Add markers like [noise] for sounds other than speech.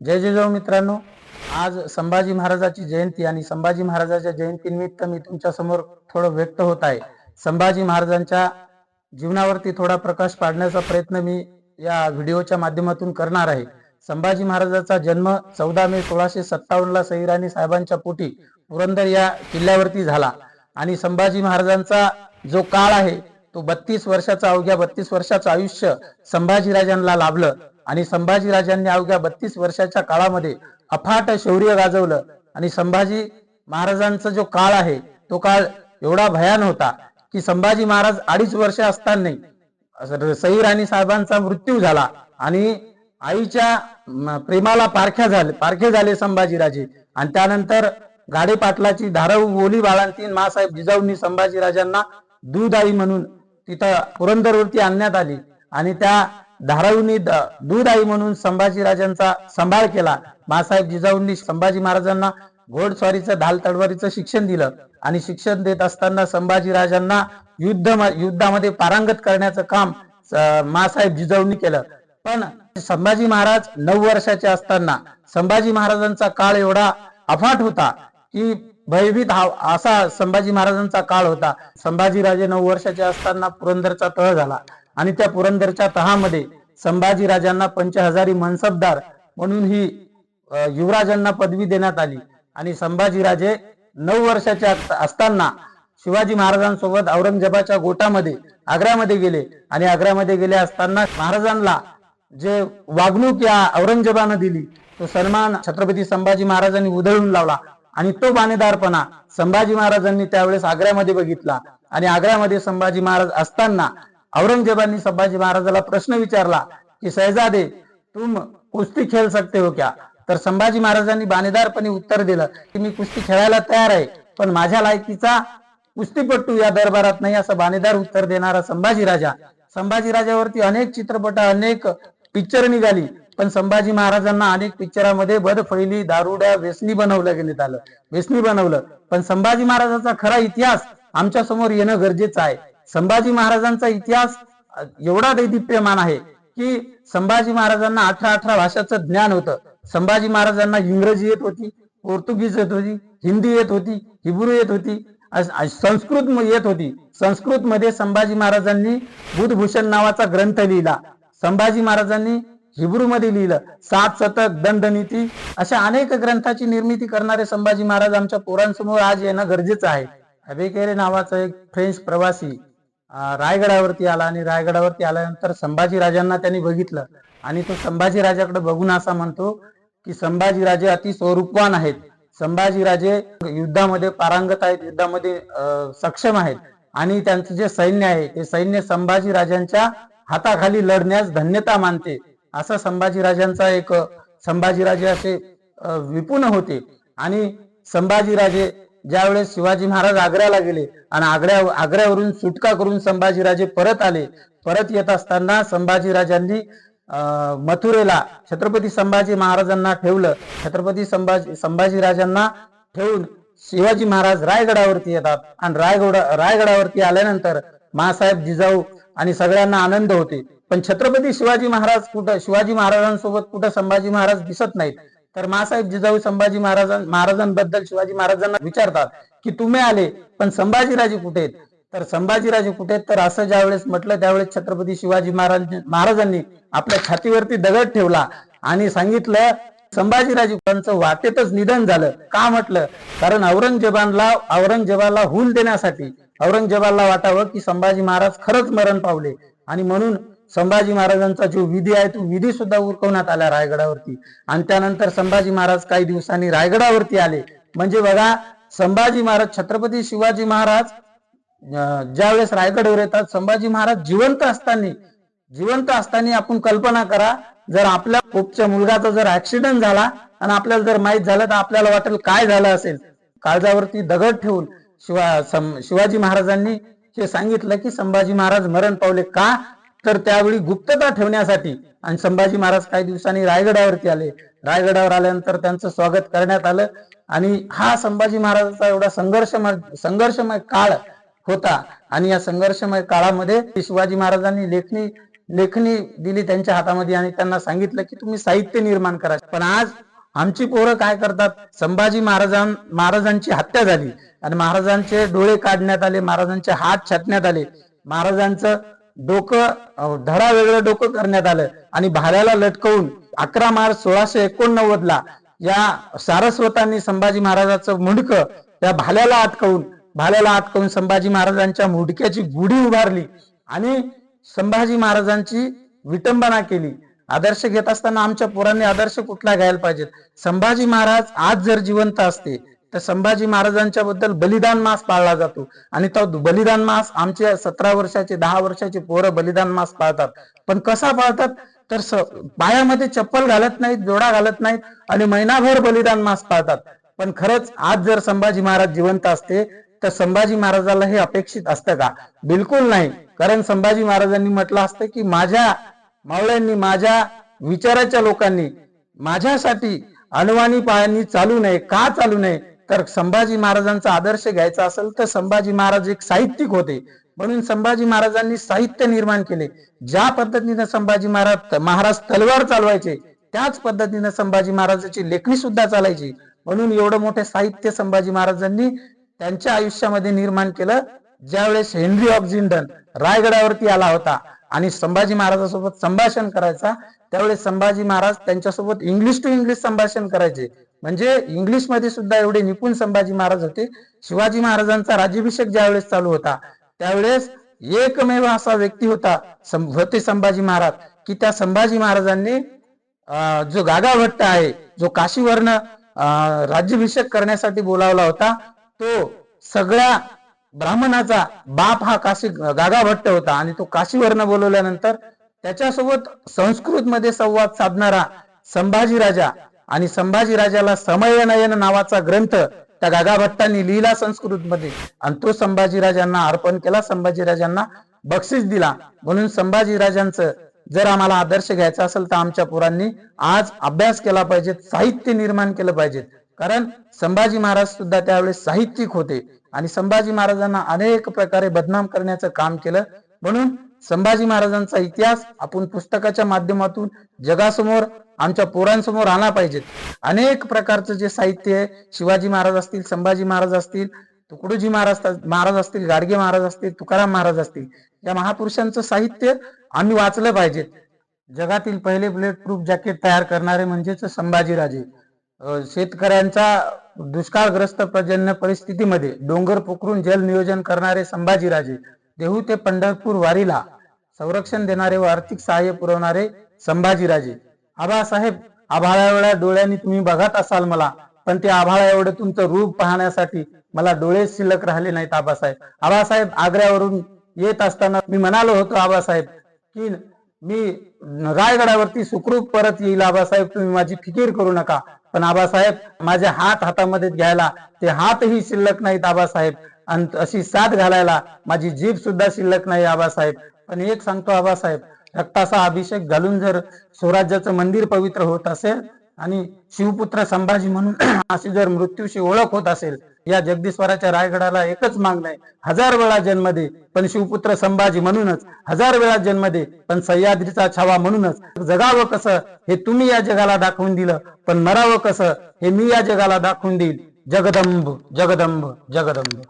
जय जय जाऊ मित्रांनो. आज संभाजी महाराजाची जयंती आणि संभाजी महाराजाच्या जयंतीनिमित्त मी तुमच्यासमोर थोडं व्यक्त होत आहे. संभाजी महाराजांच्या जीवनावरती थोडा प्रकाश पाडण्याचा प्रयत्न मी या व्हिडिओच्या माध्यमातून करणार आहे. संभाजी महाराजाचा जन्म चौदा मे सोळाशे सत्तावन्न ला सईराणी साहेबांच्या पोटी पुरंदर या किल्ल्यावरती झाला. आणि संभाजी महाराजांचा जो काळ आहे तो बत्तीस वर्षाचा अवघ्या बत्तीस वर्षाचं आयुष्य संभाजीराजांना लाभलं. आणि संभाजीराजांनी अवघ्या बत्तीस वर्षाच्या काळामध्ये अफाट शौर्य गाजवलं. आणि संभाजी महाराजांचा जो काळ आहे तो काळ एवढा भयान होता की संभाजी महाराज अडीच वर्ष असताना सई राणी साहेबांचा मृत्यू झाला आणि आईच्या प्रेमाला पारख्या झाले पारखे झाले संभाजीराजे. आणि त्यानंतर गाडे पाटलाची धाराऊ बोली बाळांतीन मासाहेब जिजाऊंनी संभाजीराजांना दूध आई म्हणून तिथं पुरंदरवरती आणण्यात आली. आणि त्या धाराऊनी दूध आई म्हणून संभाजीराजांचा सांभाळ केला. मासाहेब जिजाऊंनी संभाजी महाराजांना घोडस्वारीचं ढाल तडवारीचं शिक्षण दिलं आणि शिक्षण देत असताना संभाजीराजांना युद्ध युद्धामध्ये पारंगत करण्याचं काम स- मासाहेब जिजाऊंनी केलं. पण संभाजी महाराज नऊ वर्षाचे असताना संभाजी महाराजांचा काळ एवढा अफाट होता की भयभीत हा असा संभाजी महाराजांचा काळ होता. संभाजीराजे नऊ वर्षाचे असताना पुरंदरचा तह झाला आणि त्या पुरंदरच्या तहामध्ये संभाजीराजांना पंचहजारी मनसबदार म्हणून ही युवराजांना पदवी देण्यात आली. आणि संभाजीराजे नऊ वर्षाचे असताना शिवाजी महाराजांसोबत औरंगजेबाच्या गोटामध्ये आग्र्यामध्ये गेले. आणि आग्र्यामध्ये गेले असताना महाराजांना जे वागणूक या औरंगजेबानं दिली तो सन्मान छत्रपती संभाजी महाराजांनी उधळून लावला. आणि तो बाणेदारपणा संभाजी महाराजांनी त्यावेळेस आग्र्यामध्ये बघितला. आणि आग्र्यामध्ये संभाजी महाराज असताना औरंगजेबांनी संभाजी महाराजाला प्रश्न विचारला की सहजादे तुम कुस्ती खेळ सकते हो क्या? तर संभाजी महाराजांनी बाणेदारपणे उत्तर दिलं की मी कुस्ती खेळायला तयार आहे पण माझ्या लायकीचा कुस्तीपट्टू या दरबारात नाही असं बाणेदार उत्तर देणारा संभाजी राजा. संभाजी राजावरती अनेक चित्रपट अनेक पिक्चर निघाली पण संभाजी महाराजांना अनेक पिक्चरामध्ये बदफैली दारुड्या व्यसनी बनवलं गेण्यात आलं व्यसनी बनवलं. पण संभाजी महाराजांचा खरा इतिहास आमच्यासमोर येणं गरजेचं आहे. संभाजी महाराजांचा इतिहास एवढा दैदिप्यमान आहे की संभाजी महाराजांना अठरा अठरा भाषाचं ज्ञान होतं. संभाजी महाराजांना इंग्रजी येत होती पोर्तुगीज येत होती हिंदी येत होती हिब्रू येत होती संस्कृत येत होती. संस्कृत मध्ये संभाजी महाराजांनी बुधभूषण नावाचा ग्रंथ लिहिला. संभाजी महाराजांनी हिब्रू मध्ये लिहिलं सात सतत दंडनीती अशा अनेक ग्रंथाची निर्मिती करणारे संभाजी महाराज आमच्या पोरांसमोर आज येणं गरजेचं आहे. अबेकेरे नावाचा एक फ्रेंच प्रवासी रायगडावरती आला आणि रायगडावरती आल्यानंतर संभाजीराजांना त्यांनी बघितलं. आणि तो संभाजीराजाकडे बघून असा म्हणतो की संभाजीराजे अति स्वरूपवान आहेत. संभाजीराजे युद्धामध्ये पारंगत आहेत युद्धामध्ये सक्षम आहेत. आणि त्यांचं जे सैन्य आहे ते सैन्य संभाजीराजांच्या हाताखाली लढण्यास धन्यता मानते. असा संभाजी राजांचा एक संभाजीराजे असे विपुण होते. आणि संभाजीराजे ज्यावेळेस शिवाजी महाराज आग्र्याला गेले आणि आग्र्या आग्र्यावरून सुटका करून संभाजीराजे परत आले परत येत असताना संभाजीराजांनी अं, मथुरेला छत्रपती संभाजी महाराजांना ठेवलं. छत्रपती संभाजी संभाजीराजांना ठेवून शिवाजी महाराज रायगडावरती येतात. आणि रायगड रायगडावरती आल्यानंतर मासाहेब जिजाऊ आणि सगळ्यांना आनंद होते. पण छत्रपती शिवाजी महाराज कुठं शिवाजी महाराजांसोबत कुठं संभाजी महाराज दिसत नाहीत. तर मासाहेब जिजाऊ संभाजी महाराजां महाराजांबद्दल शिवाजी महाराजांना विचारतात की तुम्ही आले पण संभाजीराजे कुठे आहेत? तर संभाजीराजे कुठे आहेत? तर असं ज्यावेळेस म्हटलं त्यावेळेस छत्रपती शिवाजी महाराज महाराजांनी आपल्या छातीवरती दगड ठेवला आणि सांगितलं संभाजीराजे त्यांचं वाटेतच निधन झालं. का म्हटलं? कारण औरंगजेबांना औरंगजेबाला हुल देण्यासाठी औरंगजेबाला वाटावं की संभाजी महाराज खरंच मरण पावले. आणि म्हणून संभाजी महाराजांचा जो विधी आहे तो विधी सुद्धा उरकवण्यात आला रायगडावरती. आणि त्यानंतर संभाजी महाराज काही दिवसांनी रायगडावरती आले. म्हणजे बघा संभाजी महाराज छत्रपती शिवाजी महाराज ज्यावेळेस रायगडवर येतात संभाजी महाराज जिवंत असताना जिवंत असताना आपण कल्पना करा जर आपल्या पोपच्या मुलगाचा जर ऍक्सिडेंट झाला आणि आपल्याला जर माहीत झालं तर आपल्याला वाटेल काय झालं असेल? काळजावरती दगड ठेवून शिवा शिवाजी महाराजांनी हे सांगितलं की संभाजी महाराज मरण पावले का? तर त्यावेळी गुप्तता ठेवण्यासाठी आणि संभाजी महाराज काही दिवसांनी रायगडावरती आले. रायगडावर आल्यानंतर त्यांचं स्वागत करण्यात आलं आणि हा संभाजी महाराजांचा एवढा संघर्षमय संघर्षमय काळ होता. आणि या संघर्षमय काळामध्ये शिवाजी महाराजांनी लेखणी लेखणी दिली त्यांच्या हातामध्ये आणि त्यांना सांगितलं की तुम्ही साहित्य निर्माण करा. पण आज आमची पोरं काय करतात? संभाजी महाराजां महाराजांची हत्या झाली. आणि महाराजांचे डोळे काढण्यात आले महाराजांचे हात छाटण्यात आले. महाराजांचं डोकं धडा वेगळं डोकं करण्यात आलं. आणि भाल्याला लटकवून अकरा मार्च सोळाशे एकोणनव्वद ला या सारस्वतांनी संभाजी महाराजाचं मुंडकं त्या भाल्याला अटकवून भाल्याला अटकवून संभाजी महाराजांच्या मुडक्याची गुढी उभारली आणि संभाजी महाराजांची विटंबना केली. आदर्श घेत असताना आमच्या पोरांनी आदर्श कुठला घ्यायला पाहिजेत? संभाजी महाराज आज जर जिवंत असते तर संभाजी महाराजांच्या बद्दल बलिदान मास पाळला जातो. आणि तो बलिदान मास आमचे सतरा वर्षाचे दहा वर्षाचे पोरं बलिदान मास पाळतात. पण कसा पाळतात? तर पायामध्ये चप्पल घालत नाहीत जोडा घालत नाहीत आणि महिनाभर बलिदान मास पाळतात. पण खरंच आज जर संभाजी महाराज जिवंत असते तर संभाजी महाराजाला हे अपेक्षित असतं का? बिलकुल नाही. कारण संभाजी महाराजांनी म्हटलं असतं की माझ्या मावळ्यांनी माझ्या विचाराच्या लोकांनी माझ्यासाठी अनवाणी पायांनी चालू नये. का चालू नये? तर संभाजी महाराजांचा आदर्श घ्यायचा असेल तर संभाजी महाराज एक साहित्यिक होते. म्हणून संभाजी महाराजांनी साहित्य निर्माण केले. ज्या पद्धतीने संभाजी महाराज महाराज तलवार चालवायचे त्याच पद्धतीने संभाजी महाराजांची लेखणी सुद्धा चालायची. म्हणून एवढं मोठे साहित्य संभाजी महाराजांनी त्यांच्या आयुष्यामध्ये निर्माण केलं. ज्यावेळेस हेनरी ऑफ जिंडन रायगडावरती आला होता आणि संभाजी महाराजांसोबत संभाषण करायचा त्यावेळेस संभाजी महाराज त्यांच्यासोबत इंग्लिश टू इंग्लिश संभाषण करायचे. म्हणजे इंग्लिशमध्ये सुद्धा एवढे निपुण संभाजी महाराज होते. शिवाजी महाराजांचा राज्याभिषेक ज्यावेळेस चालू होता त्यावेळेस एकमेव असा व्यक्ती होता होते संभाजी महाराज. की त्या संभाजी महाराजांनी जो गागाभट्ट आहे जो काशीवरनं राज्याभिषेक करण्यासाठी बोलावला होता तो सगळ्या ब्राह्मणाचा बाप हा काशी गागाभट्ट होता. आणि तो काशीवरनं बोलवल्यानंतर त्याच्यासोबत संस्कृत मध्ये संवाद साधणारा संभाजी राजा आणि संभाजी राजाला समयनयन नावाचा ग्रंथ त्या गागाभट्टांनी लिहिला संस्कृत मध्ये आणि तो संभाजी राजांना अर्पण केला. संभाजी राजांना बक्षीस दिला. म्हणून संभाजी राजांचं जर आम्हाला आदर्श घ्यायचा असेल तर आमच्या पोरांनी आज अभ्यास केला पाहिजे साहित्य निर्माण केलं पाहिजे. कारण संभाजी महाराज सुद्धा त्यावेळेस साहित्यिक होते. आणि संभाजी महाराजांना अनेक प्रकारे बदनाम करण्याचं काम केलं. म्हणून संभाजी महाराजांचा इतिहास आपण पुस्तकाच्या माध्यमातून जगासमोर आमच्या पोरांसमोर आणला पाहिजेत. अनेक प्रकारचं जे साहित्य आहे शिवाजी महाराज असतील संभाजी महाराज असतील तुकडोजी महाराज महाराज असतील गाडगे महाराज असतील तुकाराम महाराज असतील या महापुरुषांचं साहित्य आम्ही वाचलं पाहिजे. जगातील पहिले बुलेट प्रूफ जॅकेट तयार करणारे म्हणजेच संभाजीराजे. शेतकऱ्यांचा दुष्काळग्रस्त पर्जन्य परिस्थितीमध्ये डोंगर पोखरून जल नियोजन करणारे संभाजीराजे देहू ते पंढरपूर वारीला संरक्षण देणारे व आर्थिक सहाय्य पुरवणारे संभाजीराजे. आबासाहेब एवढ्या डोळ्यांनी तुम्ही बघत असाल मला. पण ते आभाळा एवढं तुमचं रूप पाहण्यासाठी मला डोळे शिल्लक राहिले नाहीत आबासाहेब. आबासाहेब आग्र्यावरून येत असताना मी म्हणालो होतो आबासाहेब की मी रायगडावरती सुखरूप परत येईल. आबासाहेब तुम्ही माझी फिकीर करू नका. पण आबासाहेब माझे हात हातामध्ये घ्यायला ते हातही शिल्लक नाहीत आबासाहेब. आणि अशी साथ घालायला माझी जीभ सुद्धा शिल्लक नाही आबासाहेब. पण एक सांगतो आबासाहेब रक्ताचा अभिषेक घालून जर स्वराज्याचं मंदिर पवित्र होत असेल आणि शिवपुत्र संभाजी म्हणून [clears throat] अशी जर मृत्यूशी ओळख होत असेल या जगदीश्वराच्या रायगडाला एकच मागणं आहे. हजार वेळा जन्म दे पण शिवपुत्र संभाजी म्हणूनच. हजार वेळा जन्म दे पण सह्याद्रीचा छावा म्हणूनच. जगावं कसं हे तुम्ही या जगाला दाखवून दिलं पण मरावं कसं हे मी या जगाला दाखवून देईल. जगदंब जगदंब जगदंब.